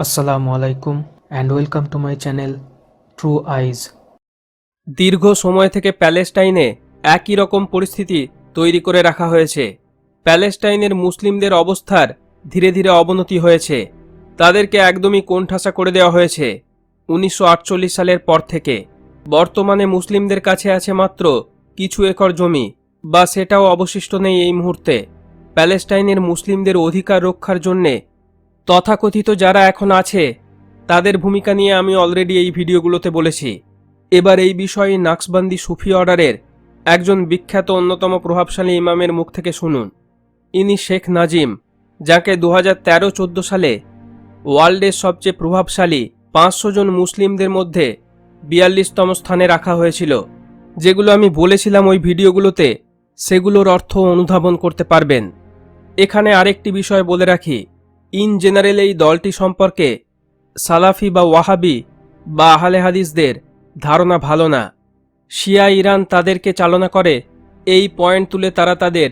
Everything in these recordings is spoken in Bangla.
আসসালামু আলাইকুম and welcome to my channel true eyes দীর্ঘ সময় থেকে প্যালেস্টাইনে একই রকম পরিস্থিতি তৈরি করে রাখা হয়েছে। প্যালেস্টাইনের মুসলিমদের অবস্থার ধীরে ধীরে অবনতি হয়েছে। তাদেরকে একদমই কোণঠাসা করে দেওয়া হয়েছে। উনিশশো আটচল্লিশ সালের পর থেকে বর্তমানে মুসলিমদের কাছে আছে মাত্র কিছু একর জমি বা সেটাও অবশিষ্ট নেই এই মুহূর্তে। প্যালেস্টাইনের মুসলিমদের অধিকার রক্ষার জন্যে তথাকথিত যারা এখন আছে, তাদের ভূমিকা নিয়ে আমি অলরেডি এই ভিডিওগুলোতে বলেছি। এবার এই বিষয়ে নাক্সবান্দি সুফি অর্ডারের একজন বিখ্যাত অন্যতম প্রভাবশালী ইমামের মুখ থেকে শুনুন। ইনি শেখ নাজিম, যাকে দু হাজার তেরো চোদ্দ সালে ওয়ার্ল্ডের সবচেয়ে প্রভাবশালী পাঁচশো জন মুসলিমদের মধ্যে বিয়াল্লিশতম স্থানে রাখা হয়েছিল। যেগুলো আমি বলেছিলাম ওই ভিডিওগুলোতে, সেগুলোর অর্থ অনুধাবন করতে পারবেন। এখানে আরেকটি বিষয় বলে রাখি। ইন জেনারেল এই দলটি সম্পর্কে সালাফি বা ওয়াহাবি বা আহলে হাদিসদের ধারণা ভালো না। শিয়া ইরান তাদেরকে চালনা করে, এই পয়েন্ট তুলে তারা তাদের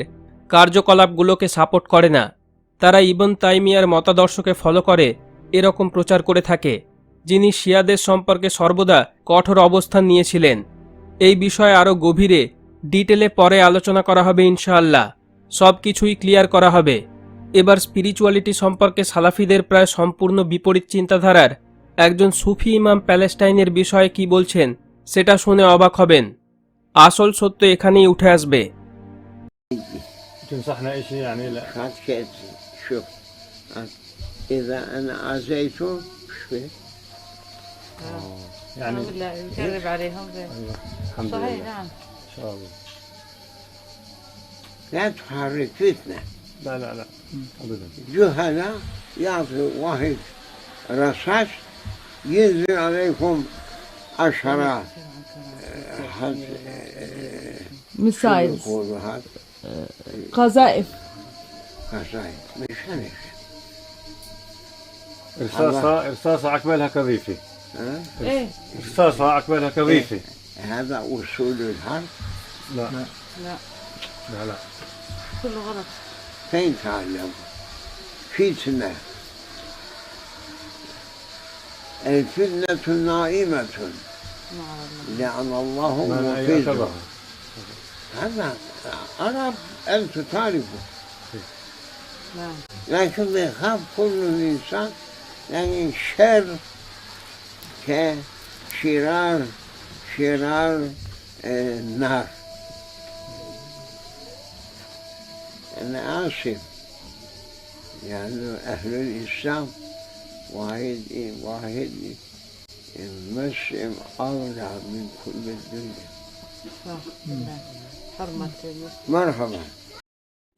কার্যকলাপগুলোকে সাপোর্ট করে না। তারা ইবন তাইমিয়ার মতাদর্শকে ফলো করে, এরকম প্রচার করে থাকে, যিনি শিয়াদের সম্পর্কে সর্বদা কঠোর অবস্থান নিয়েছিলেন। এই বিষয়ে আরও গভীরে ডিটেলে পরে আলোচনা করা হবে ইনশাআল্লাহ। সব কিছুই ক্লিয়ার করা হবে। এবার স্পিরিচুয়ালিটি সম্পর্কে সালাফিদের প্রায় সম্পূর্ণ বিপরীত চিন্তাধারার একজন সুফি ইমাম প্যালেস্টাইনের বিষয়ে কি বলছেন সেটা শুনে অবাক হবেন আসল সত্য এখানেই উঠে আসবে تنصحنا ايش يعني لا هات كيس شوف هات. إذا أنا عزيته شوي يعني لا نجرب عليهم زين ايوه الحمد صحيح لله نعم ان شاء الله لا تحرك فتنة لا لا لا. ابدا جهلاء يعطي واحد رصاص ينزل عليكم عشرة ميسايلز يقولوا هات قذائف. قصايد مش هنك رصاصة رصاصة عقبالها قذيفة؟ إيه. رصاصة عقبالها قذيفة هذا أصول الحرب؟ لا. لا. لا لا. كله غلط فين تعلم فتنة الفتنة نائمة مع الله لأن الله ما أي موقظها أخذها هذا عرب أنت تعرفه نعم لكن بيخاف كل إنسان لكن شر كشرار شرار آه، النار أنا آسف يعني أهل الإسلام واحد واحد المسلم أولى من كل الدنيا صح نعم. حرمة المسلم مرحبا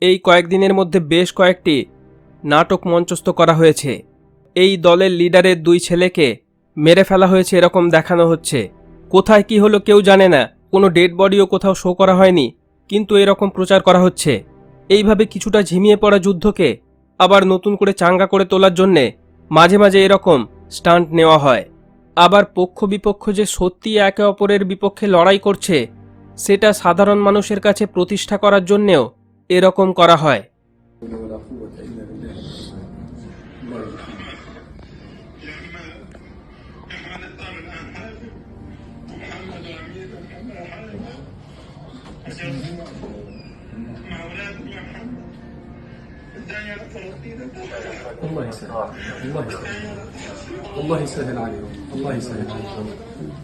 এই কয়েকদিনের মধ্যে বেশ কয়েকটি নাটক মঞ্চস্থ করা হয়েছে এই দলের লিডারের দুই ছেলেকে মেরে ফেলা হয়েছে এরকম দেখানো হচ্ছে কোথায় কি হলো কেউ জানে না কোনো ডেড বডিও কোথাও শো করা হয়নি কিন্তু এরকম প্রচার করা হচ্ছে এইভাবে কিছুটা ঝিমিয়ে পড়া যুদ্ধকে আবার নতুন করে চাঙ্গা করে তোলার জন্যে মাঝে মাঝে এরকম স্টান্ট নেওয়া হয়। আবার পক্ষ বিপক্ষ যে সত্যি একে অপরের বিপক্ষে লড়াই করছে, সেটা সাধারণ মানুষের কাছে প্রতিষ্ঠা করার জন্যেও এরকম করা হয়। الله يسهل الله يسهل الله يسهل عليهم الله يسهل عليهم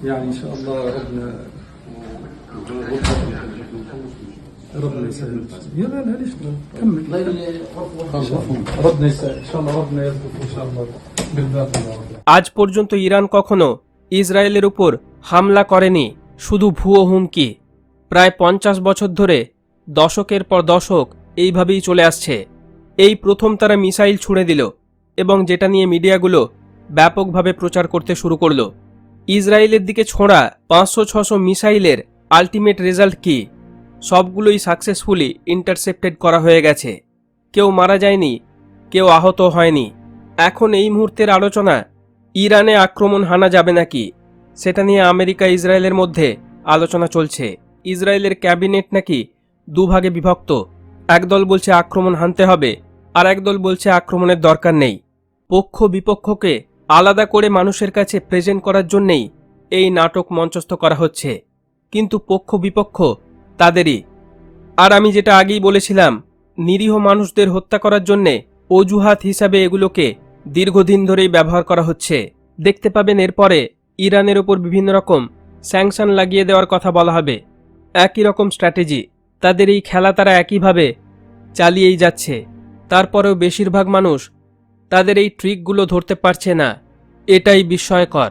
يعني ان شاء الله ربنا ربنا يسهل يا لا لا ليش كمل خلاص مفهوم. ربنا يسهل ان شاء الله ربنا يرزق ان شاء الله بالباقي يا رب আজ পর্যন্ত ইরান কখনো ইসরায়েলের উপর হামলা করেনি শুধু ভুয়ো হুমকি প্রায় পঞ্চাশ বছর ধরে দশকের পর দশক এইভাবেই চলে আসছে। এই প্রথম তারা মিসাইল ছুঁড়ে দিল এবং যেটা নিয়ে মিডিয়াগুলো ব্যাপকভাবে প্রচার করতে শুরু করল। ইসরায়েলের দিকে ছোঁড়া পাঁচশো ছশো মিসাইলের আলটিমেট রেজাল্ট কি? সবগুলোই সাকসেসফুলি ইন্টারসেপ্টেড করা হয়ে গেছে। কেউ মারা যায়নি, কেউ আহত হয়নি। এখন এই মুহূর্তের আলোচনা, ইরানে আক্রমণ হানা যাবে নাকি? সেটা নিয়ে আমেরিকা ইসরায়েলের মধ্যে আলোচনা চলছে। ইসরায়েলের ক্যাবিনেট নাকি দুভাগে বিভক্ত। একদল বলছে আক্রমণ হানতে হবে, আর একদল বলছে আক্রমণের দরকার নেই। পক্ষ বিপক্ষকে আলাদা করে মানুষের কাছে প্রেজেন্ট করার জন্যেই এই নাটক মঞ্চস্থ করা হচ্ছে। কিন্তু পক্ষ বিপক্ষ তাদেরই। আর আমি যেটা আগেই বলেছিলাম, নিরীহ মানুষদের হত্যা করার জন্যে অজুহাত হিসাবে এগুলোকে দীর্ঘদিন ধরেই ব্যবহার করা হচ্ছে। দেখতে পাবেন এরপরে ইরানের ওপর বিভিন্ন রকম স্যাংশন লাগিয়ে দেওয়ার কথা বলা হবে। একই রকম স্ট্র্যাটেজি। তাদের এই খেলা তারা একইভাবে চালিয়েই যাচ্ছে। তারপরেও বেশিরভাগ মানুষ তাদের এই ট্রিকগুলো ধরতে পারছে না। এটাই বিস্ময়কর।